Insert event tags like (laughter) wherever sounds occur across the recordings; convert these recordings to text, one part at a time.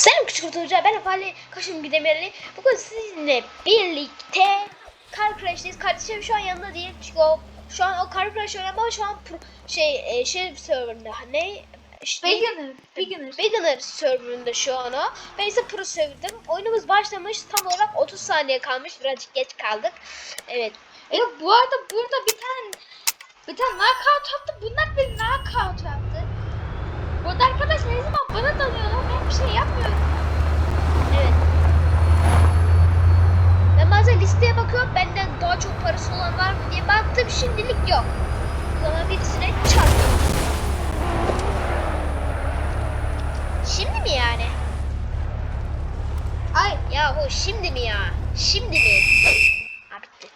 Selam küçük kurtulacağım. Ben Efali Kaşın Gidemirli. Bugün sizinle birlikte Car Crash'teyiz. Kardeşim şu an yanında değil. Çünkü o şu an o Car Crash ama şu an pro, şey e, şey serverında. Ne? İşte, Beginner. Beginner. Beginner serverında şu an o. Ben ise pro serverdım. Oyunumuz başlamış. Tam olarak 30 saniye kalmış. Birazcık geç kaldık. Evet. Evet bu arada burada bir tane bir tane knockout attı. Bunlar bir knockout yaptı. Burada arkadaşlar ne zaman bana dalıyorlar ben bir şey yapmıyorum. Evet. Ben bazen listeye bakıyorum. Benden daha çok parası olan var mı diye baktım. Şimdilik yok. O zaman birisine çarptım. Şimdi mi yani? Ay Yahu şimdi mi ya? Şimdi mi? Ha bitti.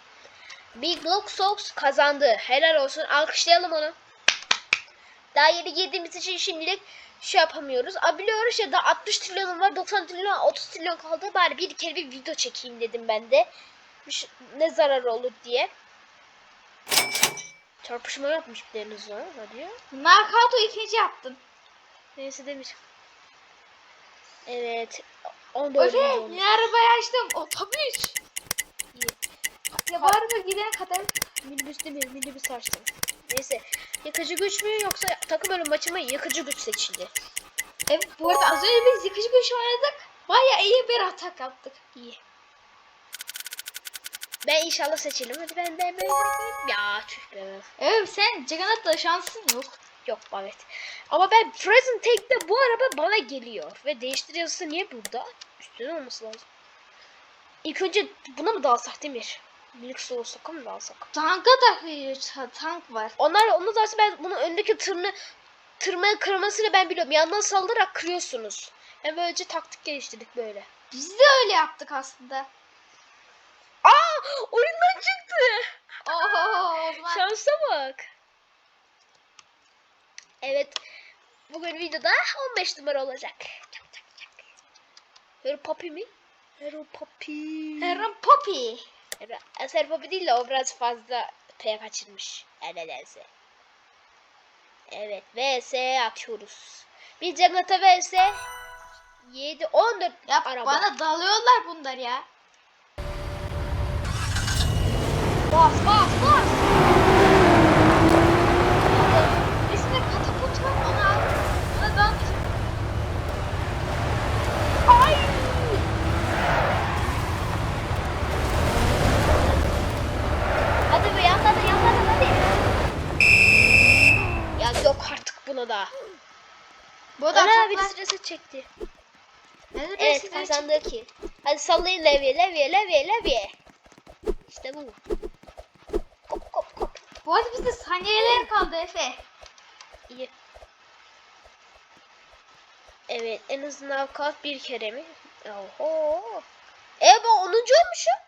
Big Block Sox kazandı. Helal olsun. Alkışlayalım onu. Daha yeni girdiğimiz için şimdilik şey yapamıyoruz. Aa, biliyoruz ya da 60 trilyonum var. 90 trilyon 30 trilyon kaldı. Bari bir kere bir video çekeyim dedim ben de. Ne zarar olur diye. Çarpışma yapmış biriniz var. Hadi ya. knockout'u ikinci yaptım. Neyse demiş. Evet. 14. Öyle olmuş. yeni arabayı açtım. Otobüs. Ya bu araba gidene kadar Minibüs değil mi? Minibüs açtım. Neyse. Yıkıcı güç mü yoksa takım ölüm maçı mı? Yıkıcı güç seçildi. Evet bu arada az önce biz yıkıcı güç oynadık. Baya iyi bir atak yaptık. İyi. Ben inşallah seçelim. Hadi ben de ben Ya tüh be. Evet sen Juggernaut'la şansın yok. Yok evet. Ama ben Present Take'de bu araba bana geliyor. Ve değiştir yazısı niye burada? Üstüne olması lazım. İlk önce buna mı dalsak Demir? Milk Soul sakın mı dalsak? Tanka da tank var. Onlar onu da ben bunun öndeki tırını tırmaya kırmasını ben biliyorum. Yandan saldırarak kırıyorsunuz. Hem böylece taktik geliştirdik böyle. Biz de öyle yaptık aslında. Aa! Oyundan çıktı. Oho Şansa bak. Evet. Bugün videoda 15 numara olacak. Hero Poppy mi? Hero Poppy. Aaron Poppy. Hero Poppy değil de o biraz fazla P kaçırmış. Her nedense. Evet. VS atıyoruz. Bir Cemata VS 7 14 Ya araba. bana dalıyorlar bunlar ya. Bas bas bas. Birisinde katapult var ona al. Ona dalmayacak. Ay. Hadi be yanladın yanladın hadi. Ya yok artık buna da. Bu da Ana ataklar. birisi reset çekti. Nerede Evet birisi reset- kazandı ki. Hadi sallayın levye levye levye levye. İşte bu. Kop kop kop. Bu arada bizde saniyeler kaldı Efe. İyi. Evet en azından kalk bir kere mi? Oho. E bu 10. olmuşum.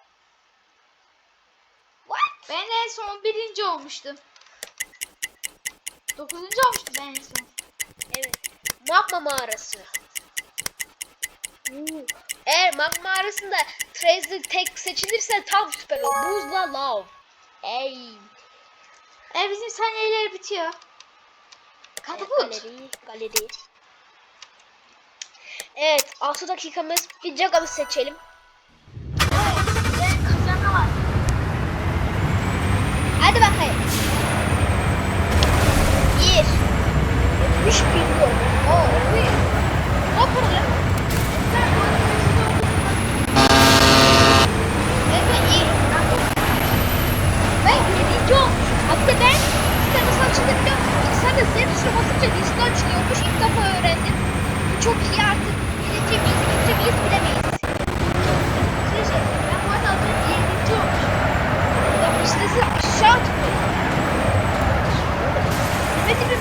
What? Ben en son birinci olmuştum. Dokuzuncu olmuştum ben en son. Evet. Magma mağarası. Eğer magma mağarasında Tracer tek seçilirse tam süper olur. Buzla lav. Ey. E bizim saniyeler bitiyor. Evet, Katapult. galeri, galeri. Evet, 6 dakikamız. Bir Jagal'ı seçelim.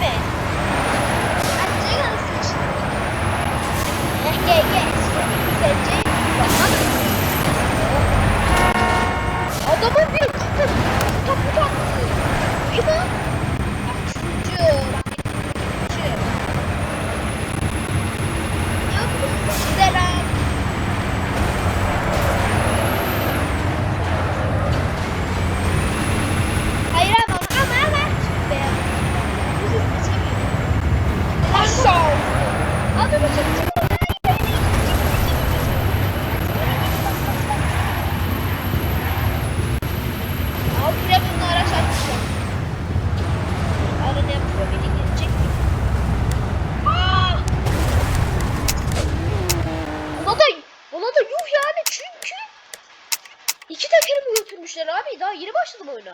it oyunu.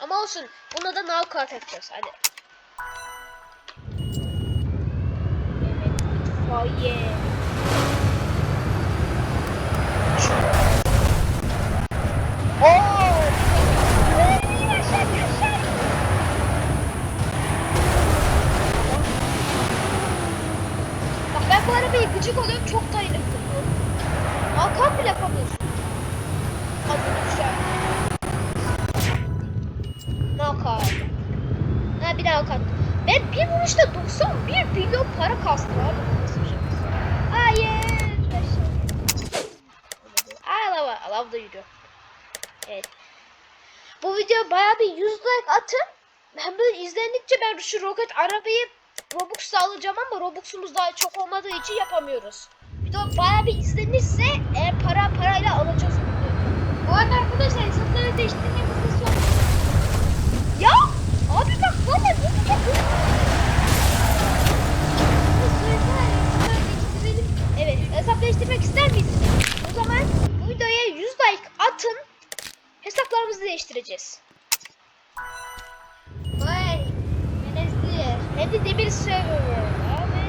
Ama olsun. Buna da knockout yapacağız. Hadi. Evet. aşağı. Bak ben bu arabayı gıcık oluyorum çok dayanıklı. Hakan bile yapamıyorsun. Hadi güzel. Knockout. Ha bir daha knockout. Ben bir vuruşta 91 milyon para kastım abi. Nasıl bir şey? Hayır. Aa lava. Lav da yürüyor. Evet. Bu video bayağı bir 100 like atın. Hem böyle izlendikçe ben şu roket arabayı Robux'ta alacağım ama Robux'umuz daha çok olmadığı için yapamıyoruz. Video bayağı bir izlenirse e, para parayla alacağız. Bu arada arkadaşlar hesapları değiştirmemizde son. Ya abi bak valla ne diyecek? Evet hesap değiştirmek ister miydiniz? O zaman bu videoya 100 like atın. Hesaplarımızı değiştireceğiz. Vay. Menezli. Hem de demir server. Abi.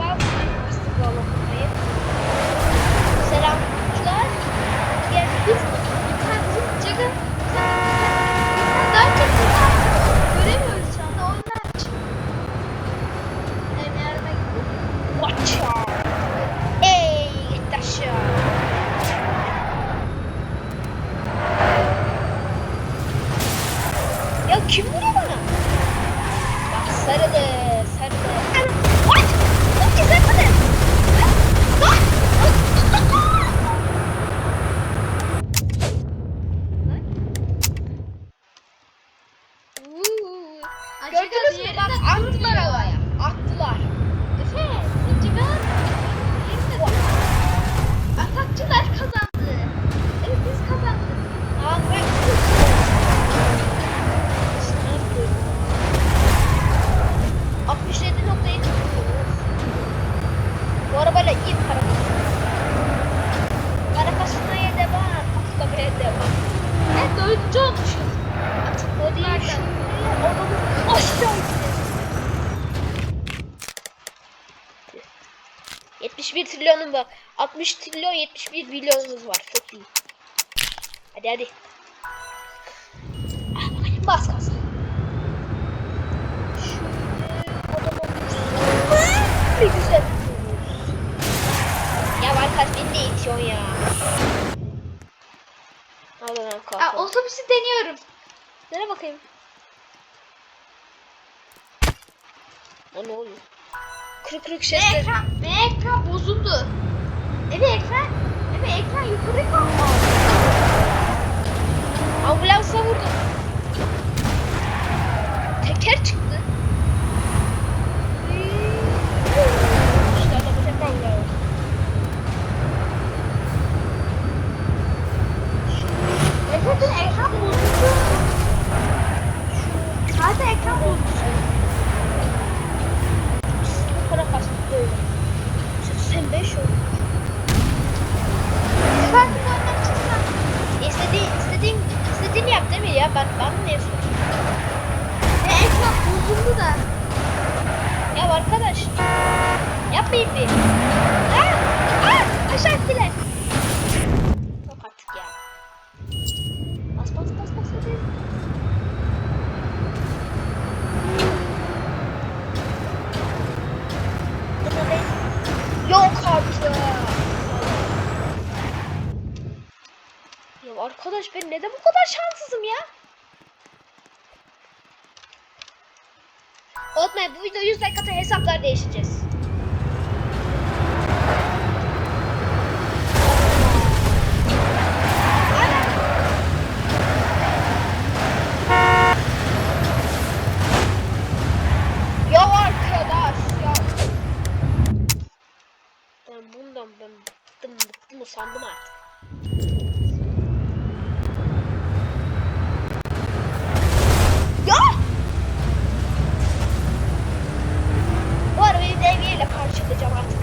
Ben fıstık bağlamayı. Selamlar. Gel Biz bir tane bizim Jaga daha çok göremiyoruz şu anda oyunlar için. Yani yardıma gitti. Watch out. Ey git aşağı. Ya kim vuruyor bana? Bak sarılı, sarılı. Ana, what? Çok güzel bu ne? Lan! Lan! Uuu. Gördünüz mü? Bak attılar havaya. Attılar. Efe, bizim Jaga atakçılar kazandı. Evet biz kazandık. Aa, ben... ...67 noktayı tutuyoruz. Bu arabayla iyi para kazanıyoruz. Para kazanmaya devam. Patlamaya devam. Evet dördüncü olmuşuz. O değil şu. Adamı aşağı iteceğiz. 71 trilyonum var. 60 trilyon 71 milyonumuz var. Çok iyi. Hadi hadi. Ah, bakayım bas vursun. Ne güzel. Ya arkadaş beni de itiyorsun ya. Al lan Aa, kalk. otobüsü deniyorum. Nere bakayım? O ne oluyor? Kırık kırık Ve sesler. ekran, ve ekran bozuldu. Evet ekran, evet ekran yukarı kalktı. Ambulansa vurdum. Teker çıktı. İşte adamı tek ambulans. Evet ekran bozuldu. Zaten ekran bozuldu. Bu para kastı böyle. Sen 5 ol. Efendim oyundan çıksan. İstediğin, istediğin, istediğini yap değil mi ya? Ben, ben ne yapıyorum? Ve ekran bozuldu da. Ya arkadaş. Yapmayın bir. Aa, aa, aşağı ettiler. Yok artık ya. Bas bas bas bas hadi. Yok artık. Ya arkadaş ben neden bu kadar şanssızım ya? Unutmayın bu video 100 like atın hesaplar değişeceğiz. Ya arkadaş ya. Ben bundan ben bıktım bıktım usandım artık. Ya! Bu arabayı devriyeyle parçalayacağım artık.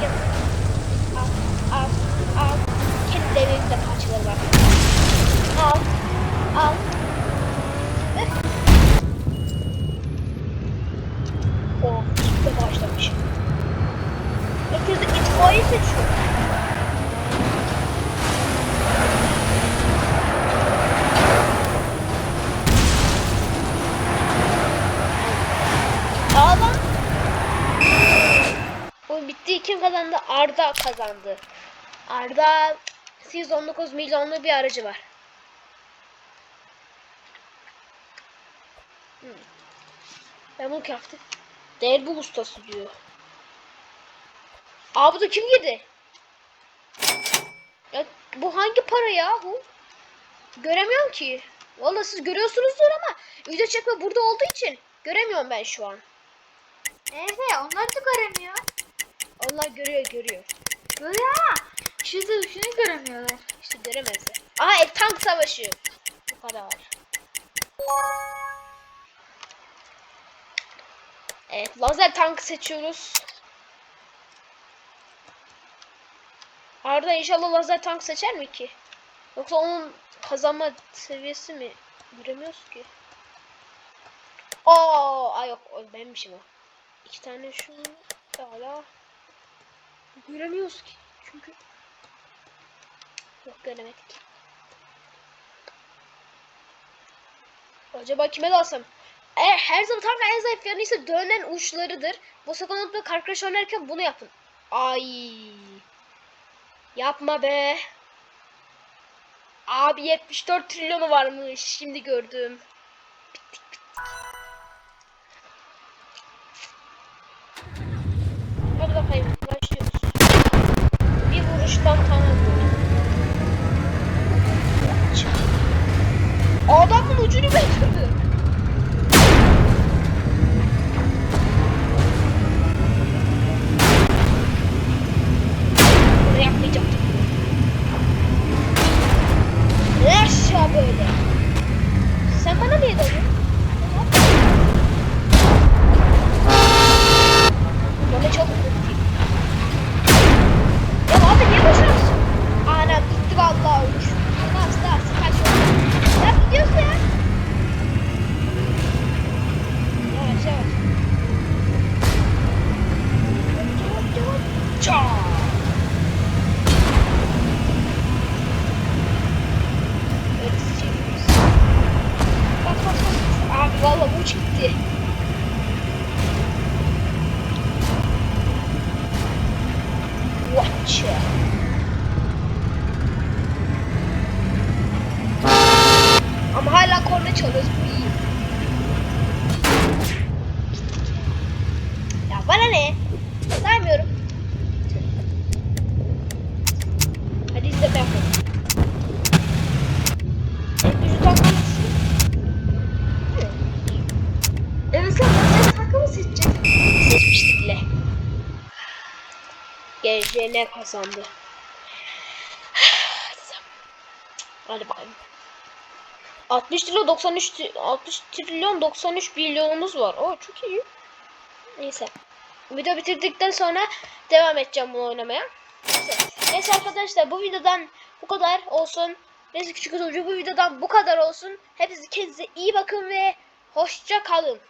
Gel. Al, al, al. Kendi O bitti. Kim kazandı? Arda kazandı. Arda 819 milyonlu bir aracı var. Hmm. Ben bunu yaptım. Bu ustası diyor. Aa bu da kim girdi? Ya bu hangi para yahu? Göremiyorum ki. Vallahi siz görüyorsunuzdur ama video çekme burada olduğu için göremiyorum ben şu an. Evet onlar da göremiyor. Allah görüyor görüyor. Görüyor ama şu şunu göremiyorlar. İşte göremezler. Aha e, tank savaşı. Bu kadar. Evet lazer tank seçiyoruz. Arda inşallah lazer tank seçer mi ki? Yoksa onun kazanma seviyesi mi? Göremiyoruz ki. Oo, ay yok o benmişim o. İki tane şu hala göremiyoruz ki. Çünkü Yok göremedik. Acaba kime dalsam? Eğer her zaman tam en zayıf yanı ise dönen uçlarıdır. Bu sakın unutma karkış oynarken bunu yapın. Ay. Yapma be. Abi 74 trilyonu varmış. Şimdi gördüm. Bittik bittik. Vuruştan tamam. Adamın ucunu götürdü. Bunu iyi. Ya bana ne? Saymıyorum. Hadi izleme yapalım. En güçlü takım Evet sen lazer tankı mı seçeceksin? seçmiştik bile. Kazandı. (sighs) Hadi bakalım. 60 trilyon 93 tri- 60 trilyon 93 milyonumuz var. O çok iyi. Neyse. Video bitirdikten sonra devam edeceğim bunu oynamaya. Neyse. Neyse arkadaşlar bu videodan bu kadar olsun. Neyse küçük oyuncu bu videodan bu kadar olsun. Hepinize kendinize iyi bakın ve hoşça kalın.